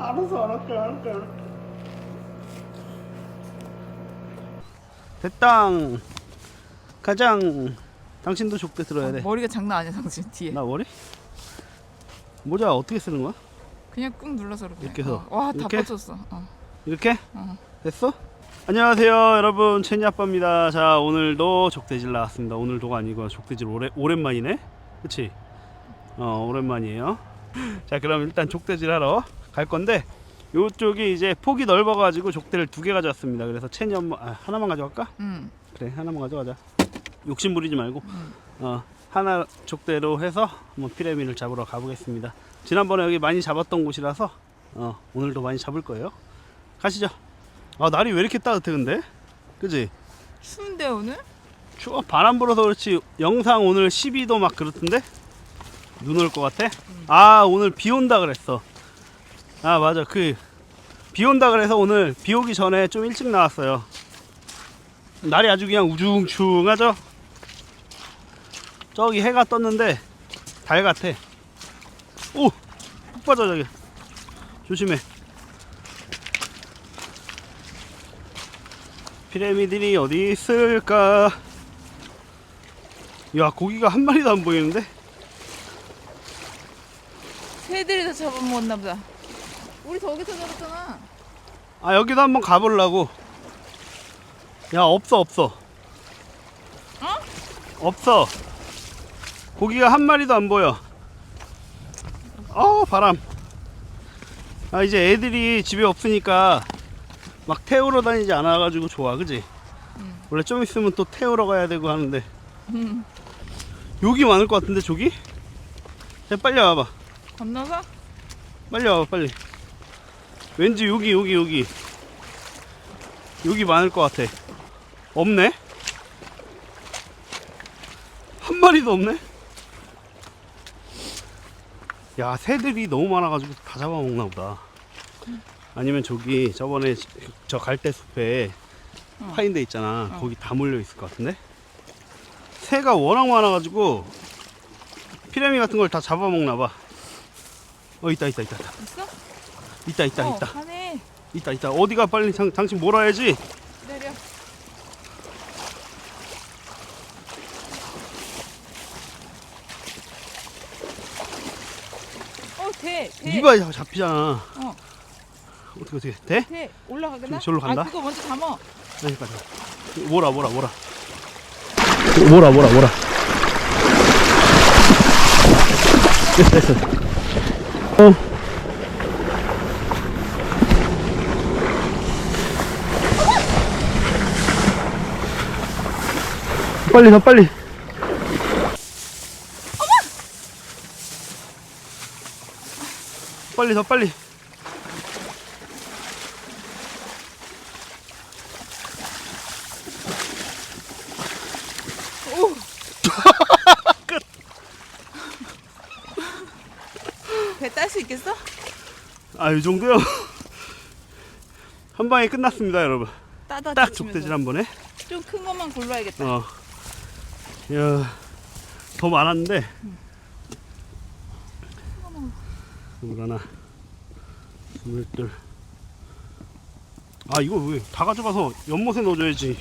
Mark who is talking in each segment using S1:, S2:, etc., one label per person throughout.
S1: 알았어 알았게 알았게 알았게 됐당 가장 당신도 족대 들어야 돼
S2: 머리가 장난 아니야 당신 뒤에.
S1: 나 머리? 모자 어떻게 쓰는 거야?
S2: 그냥 꾹 눌러서 이렇게.
S1: 이렇게 해서.
S2: 어. 와다
S1: 이렇게?
S2: 빠졌어. 어.
S1: 이렇게?
S2: 어.
S1: 됐어? 안녕하세요 여러분 채니 아빠입니다 자 오늘도 족대질 나왔습니다 오늘도가 아니고 족대질 오래, 오랜만이네 그치? 어 오랜만이에요 자 그럼 일단 족대질 하러 갈 건데 요쪽이 이제 폭이 넓어 가지고 족대를 두 개 가져왔습니다. 그래서 채니 엄마 아, 하나만 가져갈까?
S2: 응.
S1: 그래 하나만 가져가자. 욕심 부리지 말고.
S2: 응.
S1: 어 하나 족대로 해서 한번 피라미를 잡으러 가보겠습니다. 지난번에 여기 많이 잡았던 곳이라서 어 오늘도 많이 잡을 거예요. 가시죠. 아 날이 왜 이렇게 따뜻해 근데? 그지?
S2: 추운데 오늘?
S1: 추워 바람 불어서 그렇지. 영상 오늘 12도 막 그렇던데? 눈 올 것 같아? 아 오늘 비 온다 그랬어 아 맞아. 그 비 온다 그래서 오늘 비 오기 전에 좀 일찍 나왔어요. 날이 아주 그냥 우중충하죠? 저기 해가 떴는데 달 같아. 오훅 빠져 저기. 조심해. 피라미들이 어디 있을까? 야 고기가 한 마리도 안 보이는데?
S2: 새들이 다 잡아먹었나 보다. 우리 저기서 잡았잖아.
S1: 아 여기도 한번 가보려고 야 없어 없어
S2: 어?
S1: 없어 고기가 한 마리도 안 보여 어 바람 아 이제 애들이 집에 없으니까 막 태우러 다니지 않아 가지고 좋아 그지
S2: 응.
S1: 원래 좀 있으면 또 태우러 가야 되고 하는데
S2: 응.
S1: 여기 많을 것 같은데 저기 야, 빨리 와봐
S2: 건너서?
S1: 빨리 와봐 빨리 왠지 여기 여기 여기. 여기 많을 것 같아. 없네? 한 마리도 없네? 야 새들이 너무 많아가지고 다 잡아먹나 보다. 아니면 저기 저번에 저 갈대 숲에
S2: 어.
S1: 파인 데 있잖아.
S2: 어.
S1: 거기 다 몰려 있을 것 같은데? 새가 워낙 많아가지고 피라미 같은 걸 다 잡아먹나 봐어 있다 있다 있다 있다.
S2: 있어?
S1: 있다 있다
S2: 어,
S1: 있다
S2: 가네.
S1: 있다 있다 어디가 빨리 장, 당신 몰아야지
S2: 내려. 어, 돼, 돼.
S1: 이봐 잡히잖아
S2: 어,
S1: 어떻게 어떻게 돼?
S2: 돼. 올라가겠나?
S1: 저기로 간다?
S2: 아, 그거 먼저 담어.
S1: 그러니까 뭐라 뭐라 뭐라 뭐라 뭐라 뭐라 됐어 됐어 어 빨리 더 빨리 빨리 더 빨리
S2: 오. 배딸 수 있겠어?
S1: 아, 이 정도요? 한 방에 끝났습니다, 여러분.
S2: 따다
S1: 딱 족대질 한 번에.
S2: 좀 큰 것만 골라야겠다.
S1: 어. 야, 더 많았는데. 스물 하나, 스물둘. 아, 이거 왜 다 가져가서 연못에 넣어줘야지.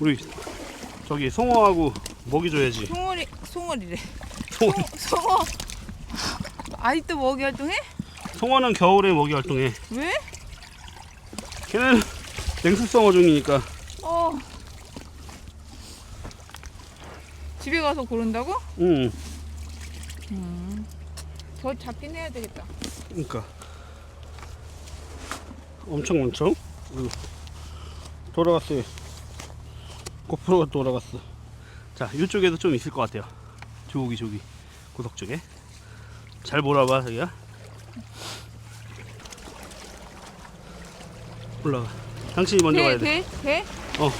S1: 우리 저기 송어하고 먹이 줘야지.
S2: 송어리, 송어리래.
S1: 송어,
S2: 송어. 아직도 먹이 활동해?
S1: 송어는 겨울에 먹이 활동해.
S2: 왜?
S1: 걔는 냉수성어 중이니까.
S2: 어. 집에 가서 고른다고?
S1: 응,
S2: 음. 더 잡긴 해야 되겠다.
S1: 그러니까 엄청? 응. 돌아갔어요. 고프로가 돌아갔어. 자, 이쪽에도 좀 있을 것 같아요. 저기 저기 고석 쪽에. 잘 몰아봐, 자기야. 올라가. 당신이 먼저 가야
S2: 돼,
S1: 돼.
S2: 돼, 돼?
S1: 어.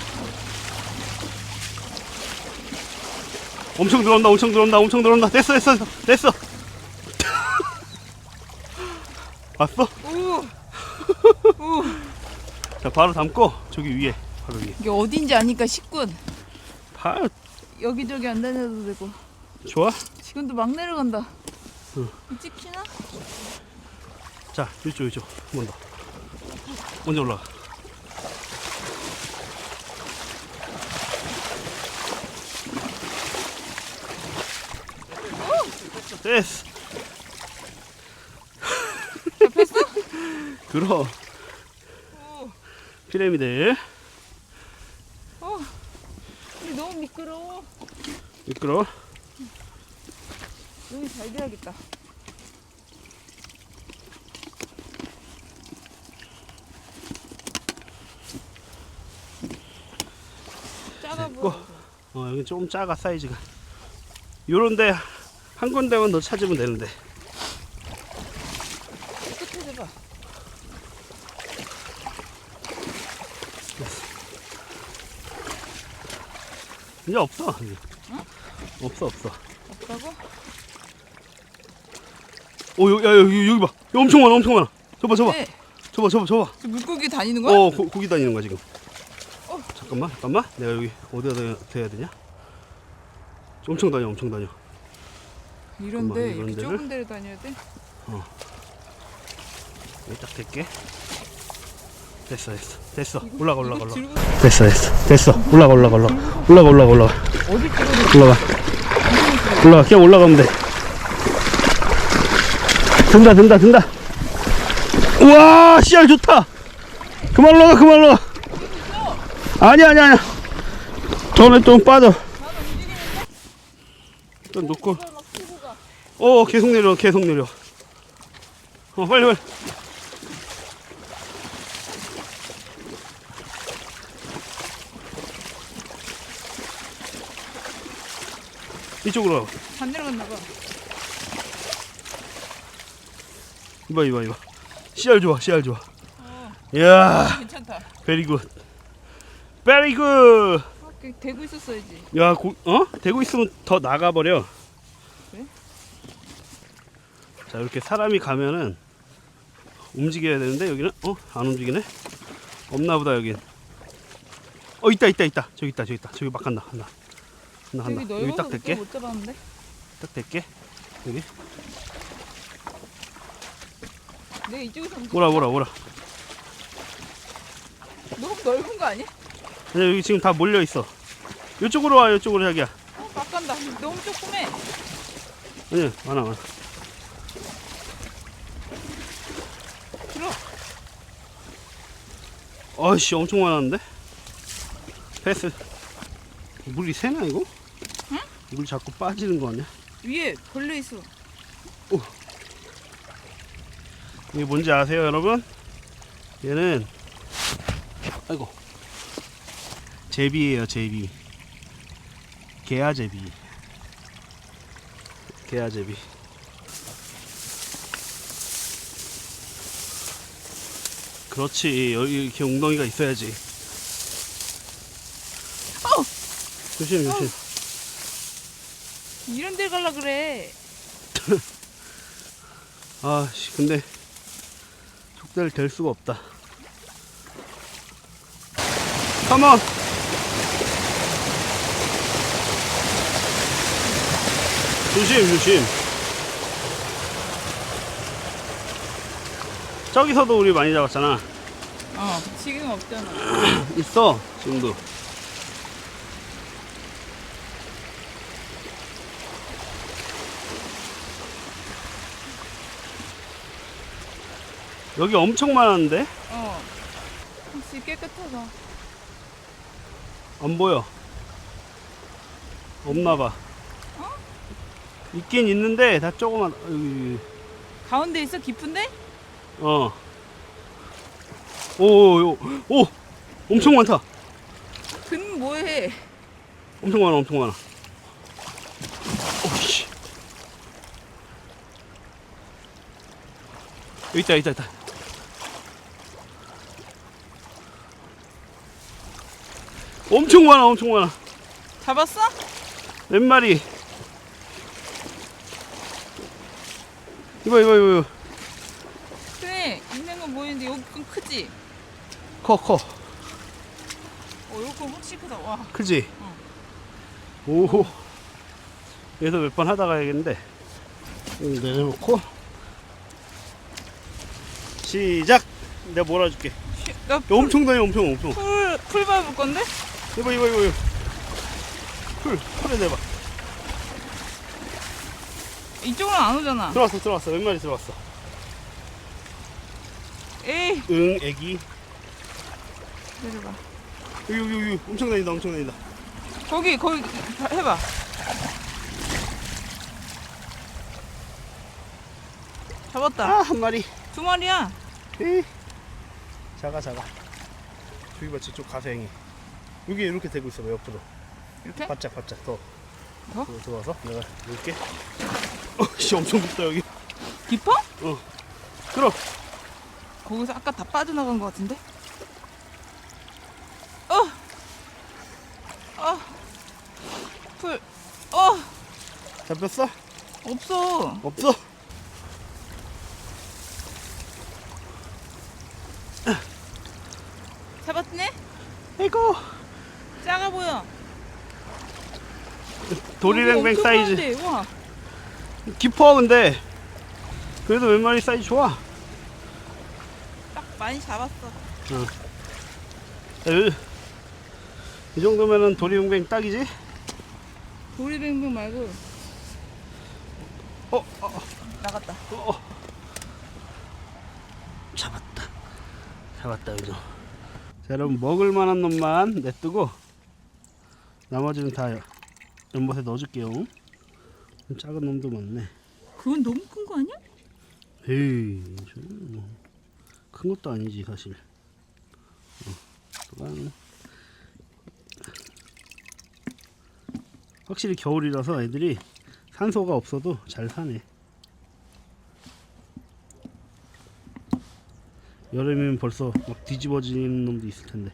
S1: 엄청 들어온다, 엄청 들어온다, 엄청 들어온다. 됐어, 됐어, 됐어.
S2: 오.
S1: 자, 바로 담고 저기 위에, 바로 위에.
S2: 이게 어딘지 아니까 식군.
S1: 바
S2: 여기저기 안 다녀도 되고.
S1: 좋아?
S2: 지금도 막 내려간다.
S1: 응.
S2: 찍히나?
S1: 자, 이쪽, 이쪽. 한 번 더. 먼저 올라가. 됐어.
S2: 잡혔어?
S1: 그럼
S2: 오.
S1: 피라미드
S2: 어. 근데 너무 미끄러워.
S1: 미끄러.
S2: 눈이 잘 돼야겠다. 작아. 보여.
S1: 어 여기 조금 작아 사이즈가. 요런데 한 군데만 더 찾으면 되는데.
S2: 끝에 대봐.
S1: 이제 없어. 이제. 없어 없어.
S2: 없다고?
S1: 오 여기 야, 여기 여기 봐. 여기 엄청 많아 엄청 많아. 저봐 저봐
S2: 네.
S1: 저봐 저봐 저봐.
S2: 저 물고기 다니는 거야?
S1: 어 고, 고기 다니는 거야 지금.
S2: 어.
S1: 잠깐만 잠깐만. 내가 여기 어디다 대- 대야 되냐? 엄청 다녀 엄청 다녀.
S2: 이런데
S1: 잠깐만,
S2: 이렇게
S1: 이런
S2: 좁은 데를 다녀야 돼?
S1: 여기 딱 댈게. 됐어 됐어 됐어. 올라가 올라가 올라가.
S2: 들고
S1: 됐어 됐어 됐어. 올라가 올라가 올라가. 올라가 올라가 올라가.
S2: 어디 찍어도
S1: 올라가. 올라가 그냥 올라가면 돼. 든다 든다 든다. 우와 씨알 좋다. 그만 올라가 그만 올라가. 아니야 아니야 아니야. 전에 좀 빠져. 일단 놓고. 어 계속 내려 계속 내려 어 빨리 빨리 이쪽으로 와
S2: 반대로 갔나 봐.
S1: 이봐 이봐 이봐 씨알 좋아 씨알 좋아
S2: 어,
S1: 이야
S2: 괜찮다.
S1: 베리 굿 베리 굿
S2: 아, 그 대고 있었어야지.
S1: 야, 고, 어? 대고 있으면 더 나가버려. 자, 이렇게 사람이 가면은 움직여야 되는데 여기는 어? 안 움직이네? 없나 보다 여긴. 어, 있다, 있다, 있다. 저기 있다, 저기 있다. 저기 막 간다, 간다. 간다, 간다.
S2: 여기
S1: 여기 딱 댈게.
S2: 못 잡았는데?
S1: 딱 댈게. 여기.
S2: 내가 이쪽에서 움직
S1: 오라, 오라, 오라.
S2: 너무 넓은 거 아니야?
S1: 아니, 여기 지금 다 몰려 있어. 이쪽으로 와, 이쪽으로 자기야.
S2: 어, 막 간다. 너무 조그매.
S1: 아니, 많아, 많아.
S2: 들어.
S1: 아이씨, 엄청 많았는데? 패스. 물이 새나, 이거?
S2: 응?
S1: 물 자꾸 빠지는 거 아니야?
S2: 위에 벌레 있어.
S1: 이게 뭔지 아세요, 여러분? 얘는 아이고 제비예요, 제비. 개아제비. 개아제비. 그렇지. 여기 이렇게 웅덩이가 있어야지.
S2: 어!
S1: 조심, 조심.
S2: 이런 데 갈라 그래.
S1: 아씨, 근데 족대를 댈 수가 없다. 컴온! 조심, 조심. 저기서도 우리 많이 잡았잖아.
S2: 어, 지금 없잖아.
S1: 있어, 지금도. 여기 엄청 많았는데?
S2: 어. 혹시 깨끗하다.
S1: 안 보여. 없나 봐. 있긴 있는데 다 조그만. 여기,
S2: 가운데 있어? 깊은데?
S1: 어. 오, 오, 오, 오, 엄청 많다.
S2: 근 뭐해?
S1: 엄청 많아, 엄청 많아. 오씨. 여기 있다, 있다, 있다. 엄청 많아, 엄청 많아.
S2: 잡았어?
S1: 몇 마리? 이거, 이거, 이거, 이거.
S2: 건 크지?
S1: 커, 커.
S2: 어, 여기 건 확실히 크다. 와.
S1: 크지?
S2: 어.
S1: 오호. 여기서 몇 번 하다 가야겠는데. 여기 내려놓고. 시작. 내가 몰아줄게.
S2: 나
S1: 야, 엄청 다녀 엄청 엄청.
S2: 풀, 풀 밟을 건데?
S1: 이거 이거 이거. 이거. 풀 풀에 내봐.
S2: 이쪽으로 안 오잖아.
S1: 들어왔어 들어왔어 몇 마리 들어왔어.
S2: 에이,
S1: 응 애기.
S2: 내려봐.
S1: 여기 여기 여기 엄청 다닌다 엄청 다닌다.
S2: 거기, 거기 해봐. 잡았다.
S1: 아 한 마리.
S2: 두 마리야.
S1: 에이. 작아 작아. 저기 봐 저쪽 가생이. 여기 이렇게 대고 있어 봐 옆으로.
S2: 이렇게?
S1: 바짝 바짝 더.
S2: 더?
S1: 더 들어와서 내가 놓을게. 어씨 엄청 깊다 여기.
S2: 깊어?
S1: 들어.
S2: 거기서 아까 다 빠져나간 것 같은데? 어! 어! 풀, 어!
S1: 잡혔어?
S2: 없어.
S1: 없어?
S2: 잡았네?
S1: 아이고
S2: 작아 보여. 엄청
S1: 사이즈. 깊어 근데 그래도 몇 마리 사이즈 좋아
S2: 딱 많이 잡았어.
S1: 으. 이 정도면은 도리뱅뱅 딱이지?
S2: 도리뱅뱅 말고
S1: 어, 어,
S2: 나갔다.
S1: 어, 어. 잡았다 잡았다 여기서 자 여러분 먹을 만한 놈만 냅두고 나머지는 다 연못에 넣어줄게요 좀 작은 놈도 많네
S2: 그건 너무 큰 거 아니야?
S1: 에이 뭐 큰 것도 아니지 사실. 어, 확실히 겨울이라서 애들이 산소가 없어도 잘 사네. 여름이면 벌써 막 뒤집어지는 놈도 있을 텐데.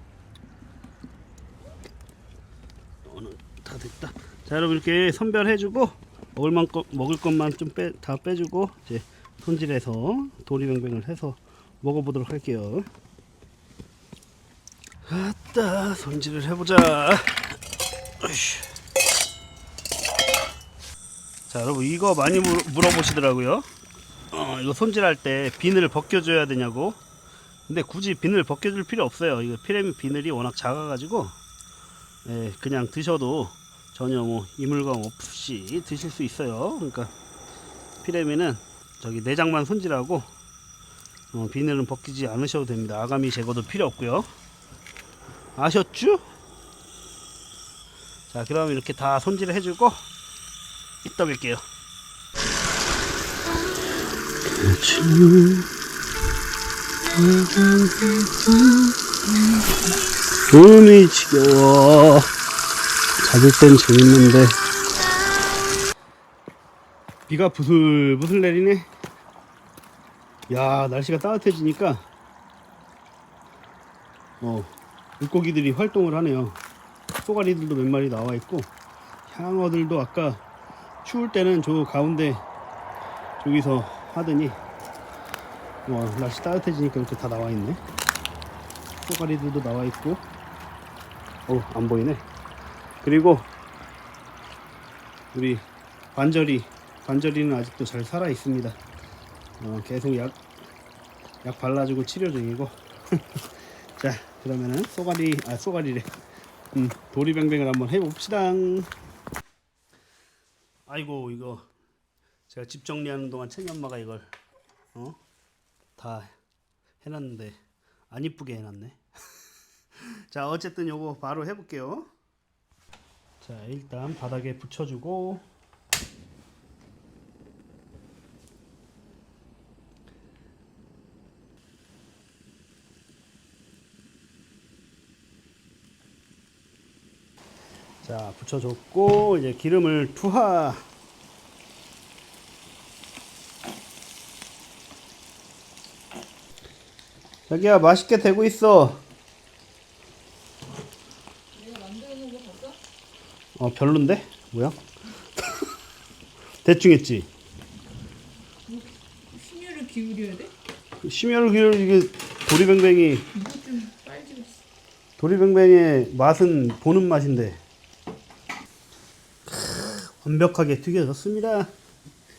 S1: 오늘 다 됐다. 자 여러분 이렇게 선별해주고 먹을 만 거, 먹을 것만 좀 빼 다 빼주고 이제 손질해서 도리뱅뱅을 해서 먹어보도록 할게요. 아따 손질을 해보자. 으이씨. 자 여러분 이거 많이 물, 물어보시더라고요. 어, 이거 손질할 때 비늘 벗겨줘야 되냐고. 근데 굳이 비늘 벗겨줄 필요 없어요. 이거 피레미 비늘이 워낙 작아가지고 예, 그냥 드셔도 전혀 뭐 이물감 없이 드실 수 있어요. 그러니까 피레미는 저기 내장만 손질하고 어, 비늘은 벗기지 않으셔도 됩니다. 아가미 제거도 필요 없고요. 아셨죠? 자, 그럼 이렇게 다 손질을 해주고 이따 뵐게요. 눈이 지겨워. 자을 땐 재밌는데. 비가 부슬부슬 내리네. 야, 날씨가 따뜻해지니까 어, 물고기들이 활동을 하네요. 쏘가리들도 몇 마리 나와 있고 향어들도 아까 추울 때는 저 가운데 저기서 하더니 어, 날씨 따뜻해지니까 이렇게 다 나와 있네. 쏘가리들도 나와 있고 어, 안 보이네. 그리고 우리 관절이 관절이는 아직도 잘 살아 있습니다. 어, 계속 약, 약 발라주고 치료 중이고. 자, 그러면은 쏘가리, 아, 쏘가리래. 음, 도리뱅뱅을 한번 해봅시다. 아이고, 이거. 제가 집 정리하는 동안 챙이 엄마가 이걸, 어? 다 해놨는데, 안 이쁘게 해놨네. 자, 어쨌든 요거 바로 해볼게요. 자, 일단 바닥에 붙여주고, 자 붙여줬고 이제 기름을 투하. 자기야 맛있게 되고 있어. 어 별론데? 뭐야? 대충 했지.
S2: 심혈을 기울여야 돼?
S1: 심혈을 기울 이게 도리뱅뱅이. 도리뱅뱅의 맛은 보는 맛인데. 크, 완벽하게 튀겨졌습니다.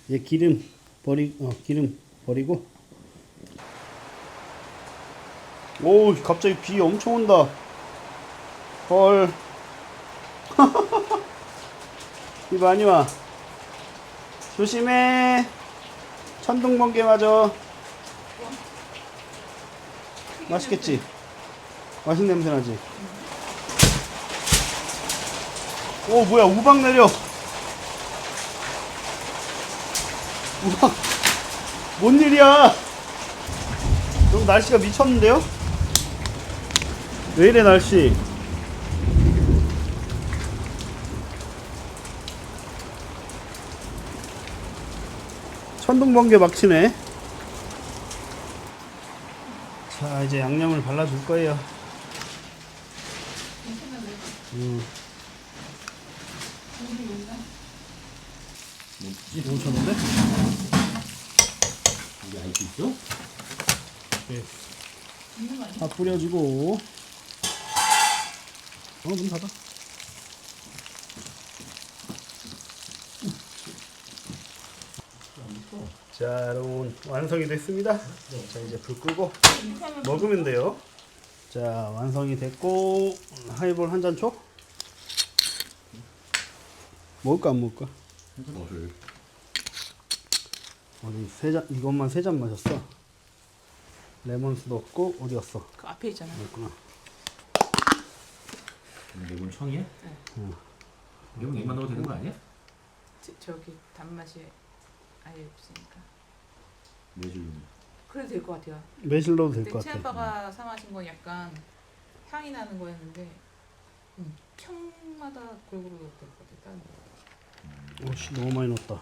S1: 이제 기름 버리 어, 기름 버리고. 오 갑자기 비 엄청 온다. 헐. 비 많이 와. 조심해. 천둥 번개 맞아. 맛있겠지? 맛있는 냄새 나지? 오 뭐야 우박 내려 우박 뭔 일이야 너무 날씨가 미쳤는데요? 왜 이래 날씨? 천둥 번개 막 치네. 자 이제 양념을 발라줄 거예요. 음. 너무 쳤는데?
S3: 이게 아이스 있어?
S1: 네. 다 뿌려주고 어, 문 닫아 자 여러분 완성이 됐습니다 자 이제 불 끄고 먹으면 돼요 자 완성이 됐고 하이볼 한 잔 줘? 먹을까 안 먹을까?
S3: 뭐를?
S1: 어디 세잔 이것만 세 잔 마셨어 레몬수도 없고 어디 갔어?
S2: 그 앞에 있잖아.
S1: 있구나
S3: 내분 청이야?
S1: 응.
S3: 이건 얘만 넣어도 되는 거 아니야?
S2: 저, 저기 단맛이 아예 없으니까.
S3: 매주
S2: 그래도 될 것 같아요.
S1: 매실 넣어도 될
S2: 근데
S1: 것 같아
S2: 채아빠가 사 마신 건 약간 향이 나는 거였는데 음, 평마다 골고루 넣어도 될것 같아. 다른 거.
S1: 오씨 너무 많이 넣었다.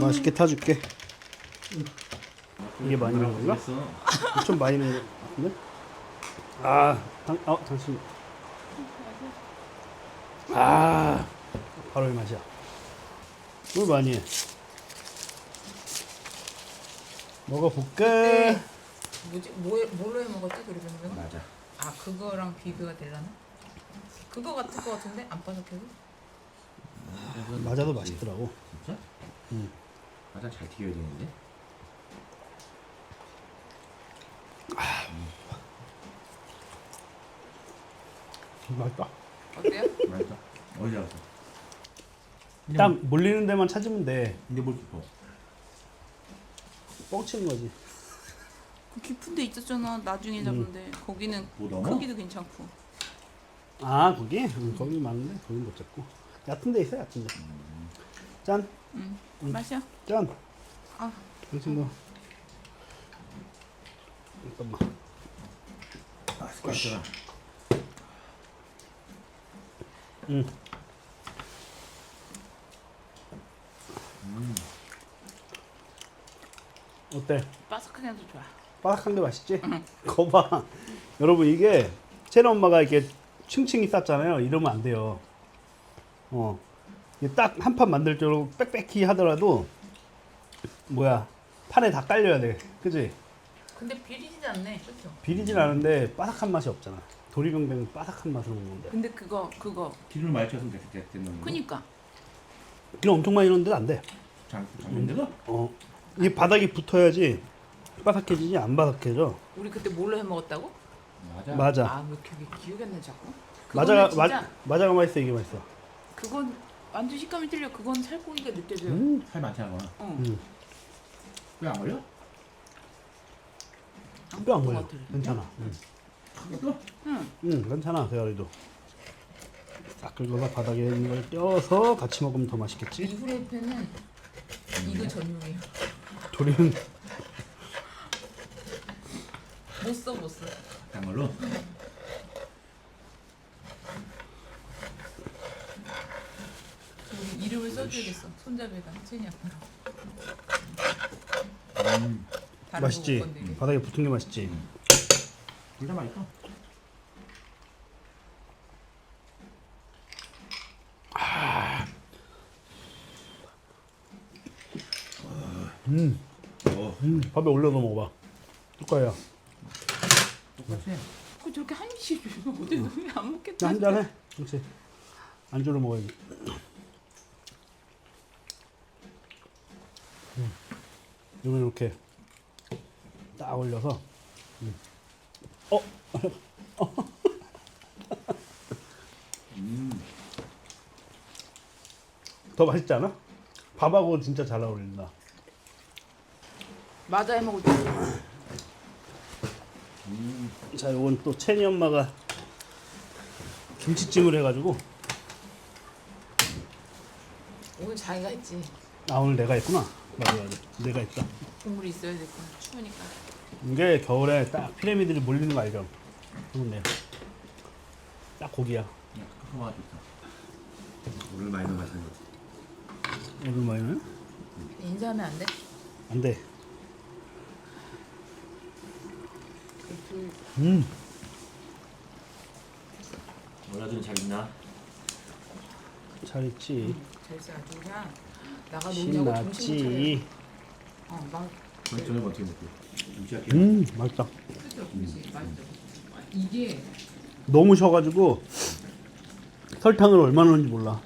S1: 맛있게 타줄게. 이게 많이 넣은 건가?
S3: 그랬어.
S1: 좀 많이 넣은 거 같은데? 아, 당, 어, 당신. 아, 바로 이 맛이야. 뭘 많이 해? 먹어볼까?
S2: 뭐지? 뭐, 뭘로 해 먹었지? 도리병
S3: 맞아.
S2: 아 그거랑 비교가 되려나? 그거 같을 것 같은데 안 바삭해도?
S1: 맞아도 맛있더라고.
S3: 진짜?
S1: 응.
S3: 맞아 잘 튀겨야 되는데.
S1: 맛있다.
S2: 어때요?
S3: 맛있다. 어디 잡았어?
S1: 딱 몰리는 데만 찾으면 돼.
S3: 근데 뭘 깊어?
S1: 뻥치는 거지.
S2: 그 깊은 데 있었잖아 나중에 잡은데 거기는
S3: 뭐 넘어?
S2: 크기도 괜찮고
S1: 아 거기? 응, 거기 많은데 거기 못 잡고 얕은 데 있어 얕은 데 짠!
S2: 음.
S1: 음.
S2: 맛이야?
S1: 짠!
S2: 아
S1: 당신도 잠깐만
S3: 아, 스쿼트라.
S1: 응.
S3: 음.
S1: 어때?
S2: 바삭하게 해도 좋아
S1: 바삭한 게 맛있지? 거봐 여러분 이게 채널 엄마가 이렇게 층층이 쌌잖아요 이러면 안 돼요 어. 딱 한 판 만들 줄 빽빽히 하더라도 뭐야 판에 다 깔려야 돼 그지?
S2: 근데 비리지 않네 그렇죠?
S1: 비리진 않은데 바삭한 맛이 없잖아 도리병뱅은 바삭한 맛을 먹는데
S2: 근데 그거 그거
S3: 기름을 많이 쳐서 됐, 됐, 됐는 거.
S2: 그니까
S1: 기름 엄청 많이 넣는데 안 돼.
S3: 장 장면대가?
S1: 어. 이 바닥이 붙어야지 바삭해지지 안 바삭해져.
S2: 우리 그때 뭘로 해 먹었다고?
S3: 맞아.
S1: 맞아.
S2: 아왜 기억이 기억이 안나 자꾸?
S1: 맞아가
S2: 그거는 진짜
S1: 마, 맞아가 맛있어 이게 맛있어.
S2: 그건 완전 식감이 틀려 그건 살코기가 느껴져요
S1: 음.
S3: 살 많잖아.
S2: 어.
S1: 음.
S3: 왜안 걸려?
S1: 뼈안
S2: 것
S1: 걸려.
S2: 같아.
S1: 괜찮아. 음.
S2: 응
S1: 음, 괜찮아. 대가리도. 싹 긁어서 바닥에 있는 걸 떼어서 같이 먹으면 더 맛있겠지?
S2: 이 후라이팬은 이거 전용이에요
S1: 도리는
S2: 못 써 못 써
S3: 단 걸로.
S2: 이름을 써줘야겠어 손잡이에다 체니 아빠로
S3: 음.
S2: 다른
S1: 맛있지?
S2: 거 못 건드리게.
S1: 바닥에 붙은 게 맛있지?
S3: 둘다 맛있어.
S1: 음.
S3: 어.
S1: 음. 밥에 올려서 먹어봐. 뚜까야.
S3: 똑같이.
S2: 그 저렇게 한 입씩 주면 어디 안 먹겠다
S1: 나 한잔 해. 그렇지. 안주로 먹어야지. 이거 이렇게 딱 올려서 음. 어?
S3: 음.
S1: 더 맛있지 않아? 밥하고 진짜 잘 어울린다.
S2: 맞아 해 먹을 때.
S1: 자, 이건 또 채니 엄마가 김치찜을 해가지고
S2: 오늘 자기가 했지.
S1: 아 오늘 내가 했구나. 맞아 맞아. 내가 했다.
S2: 국물이 있어야 될 거야. 추우니까.
S1: 이게 겨울에 딱 피라미드를 몰리는 거 알죠? 내. 딱 고기야.
S3: 야, 커가 좋다. 물을 많이 넣어 마시는 거.
S1: 얼마예요?
S2: 인사하면 안 돼?
S1: 안 돼. 음.
S3: 몰라주는 잘 있나?
S1: 잘 있지.
S2: 잘써 아주 그냥 나가 놀냐고 정신 못 차려.
S1: 신났지.
S2: 어, 막
S3: 저녁 저녁 어떻게 먹고? 김치할게.
S1: 음, 맛있다.
S2: 그죠, 그지, 맛있죠. 이게
S1: 너무 셔가지고 설탕을 얼마나 넣는지 몰라.